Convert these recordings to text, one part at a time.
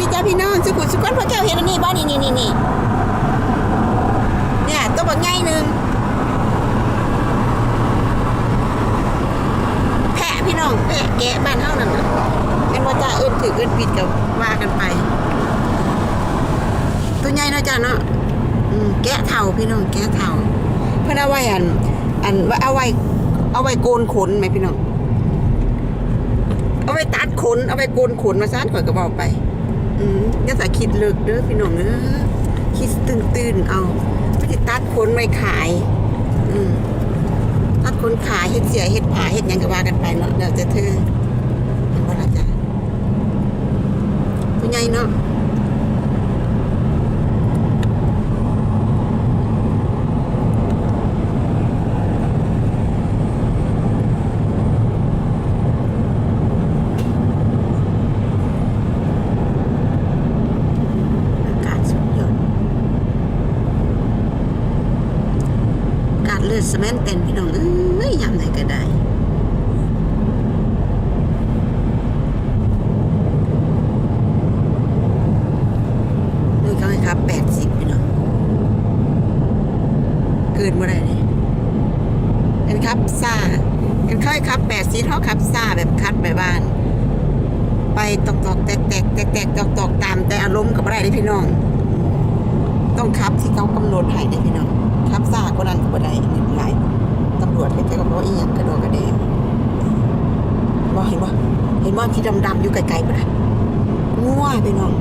ดีจ้าพี่น้องสุขุสุขนพระเจ้าเห็นอันนี้บ้านนี่นี่นี่นี่เนี่ยตัวบักใหญ่หนึ่งแพะพี่น้องแพะแกะบ้านเฮานั่นน่ะเป็นว่าจ้าเอิ้นถือเอิ้นผิดกับว่ากันไป ตัวใหญ่เนาะจ้าเนาะแกะเท่าพี่น้องแกะเท่าเพื่อนเอาไว้อันอันว่าเอาไว้เอาไว้โกนขนไหมพี่น้อง เอาไปตัดขน เอาไปโกนขนมาซะก่อนก็บอกไป อืมอย่าสาคิดเลิกเด้อพี่น้องเด้อคิดตื่นตื่นๆเอาไม่ได้ตัดขนไม่ขาย อืมตัดขนขายเฮ็ดเสียเฮ็ดผ่าเฮ็ดยังก็ว่ากันไปเนาะเดี๋ยวจะเธอเห็นบ่ละจ้ะตัวใหญ่เนาะ อากาศสุดยอด อากาศเลือสแมนเต็นพี่น้องเอ้ยยามไหนก็ได้นี่เขาครับแปดสิบพี่น้องเกินเมื่อไรเนี่ยเป็นครับซ่าเป็นค่อยครับแปดสิบเท่าครับซ่าแบบคัดไปบ้าน ไปตอกตอกแตกแตกแตกแตกตอกตอกตามแต่อารมณ์กับอะไรได้พี่น้อง คับที่เขากำหนดให้ได้พี่น้องคับซาก็นั้นก็บ่ได้เงินหลายตำรวจเห็นแต่กับอกอีหยังกระโดดกระเดงว่าเห็นว่าเห็นว่าที่ดำๆอยู่ไกลๆปะนะงัวพี่น้อง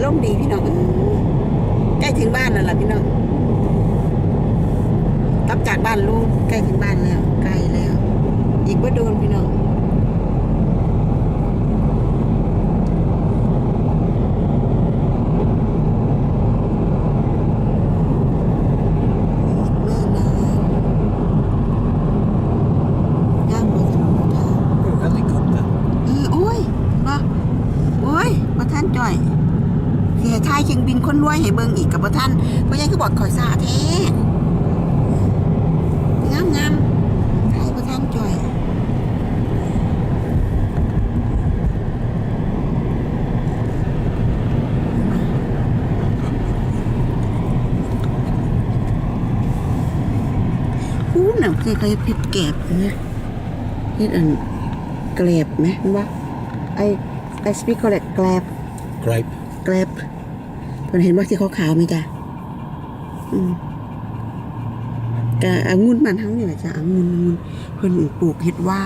วล่มดีพี่น้องเอ้ยใกล้ถึงบ้านแล้วล่ะพี่น้องก ลับจากบ้านลูกใกล้ถึงบ้านแล้วใกล้แล้ว อีกบ่โดนพี่น้องอีกไม่นานย่างบนถนนทาง Oh, helicopter. เออโอ้ยบ่โอ้ยบ่ท่านจ่อยเสียทายเชียงบินคนรวยให้เบิ่งอีกกับบ่ท่านเพราะยังคือบอกข่อยซาแท้งามงามทายบ่ท่านจ่อย อู้ห นังเคยเคยเผ็ดแกบเนี่ยเฮ็ดอันแกลบไหมมันว่าไอไอสปีกเขาเรียกแกลบ Grape. แกลบเพิ่นเห็นว่าที่ขาวๆไหมจ๊ะอืมกะองุ่นมันทั้งนี่แหละจ้ะองุ่นองุ่นเพิ่นปลูกเฮ็ดไว้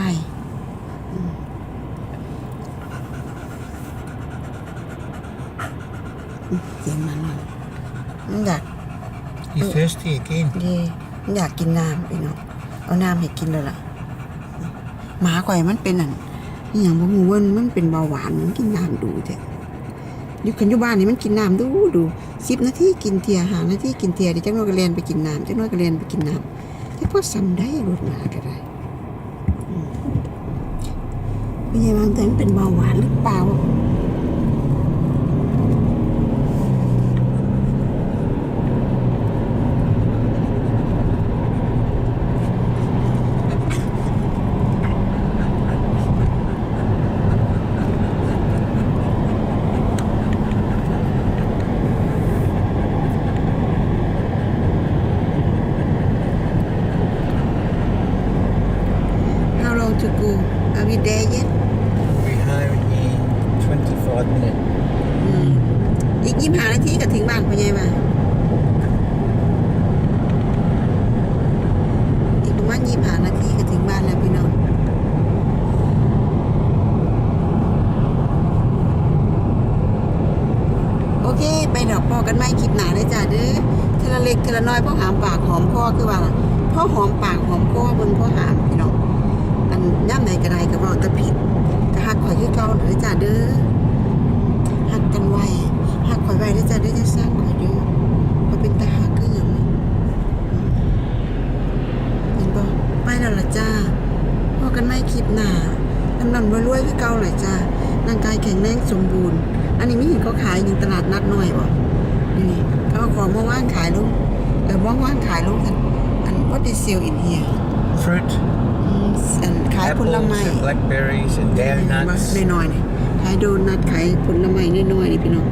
อืมอืมเสียงมันมันมันอยาก You're thirsty again. เย่มัน อยากกินน้ำพี่น้องเอาน้ำให้กินเลยล่ะหมาก่อยมันเป็นอันนี่อย่างบ่ฮู้ว่ามันเป็นเบาหวานมันกินน้ำดูแท้อยู่กันอยู่บ้านนี่มันกินน้ำดูดูสิบนาทีกินเทียหานาทีกินเทียเดี๋ยวจังน้อยก็เรียนไปกินน้ำจังน้อยก็เรียนไปกินน้ำแต่พอซ้ำได้รถมาก็ได้ไม่ใช่บางแต่มันเป็นเบาหวานหรือเปล่า 25 minutes. อืมอีกยี่ห้านาทีก็ถึงบ้านพ่อใหญ่มาอีกประมาณยี่ห้านาทีก็ถึงบ้านแล้วพี่น้องโอเค ไปดอกพอกันไหมคลิปหนาเลยจ้าเด้อเทละเล็กเทละน้อยพ่อหามปากหอมคอคือว่าพ่อหอมปากหอมคอบนพ่อหามพี่น้องอันย่ำไหนก็ได้ก็บอกแตะผิดก็หักข่อยคือเก่าเด้อจ้าเด้อหักกันไว้หั ได้จะสร้างข่อยเด้อมาเป็นตาหักคือหยังอืมแล้วละจ้าพอกันไม่คลิปหน้าลำลำรวยๆคือเก่าเลยจ้าร่างกายแข็งแรงสมบูรณ์ อันนี้ไม่เห็นเขาขายอยู่ตลาดนัดหน่อยบ่นี่เขาเอาของมาว่างขายลูกเออว่างว่างขายลูกกันอัน what is sell in here Fruit, อืมอันขายผลไม้ blackberries and dairy nuts. น้อยๆนี่ขายโดนัทขายผลไม้น้อยๆนี่พี่น้อง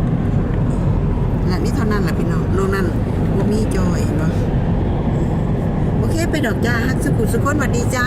และนี่เท่านั้นแหละพี่น้องนอกนั้นบ่มีจอยเนาะโอเค ไปดอกจ้าฮักสุขุสุขคนสวัสดีจ้า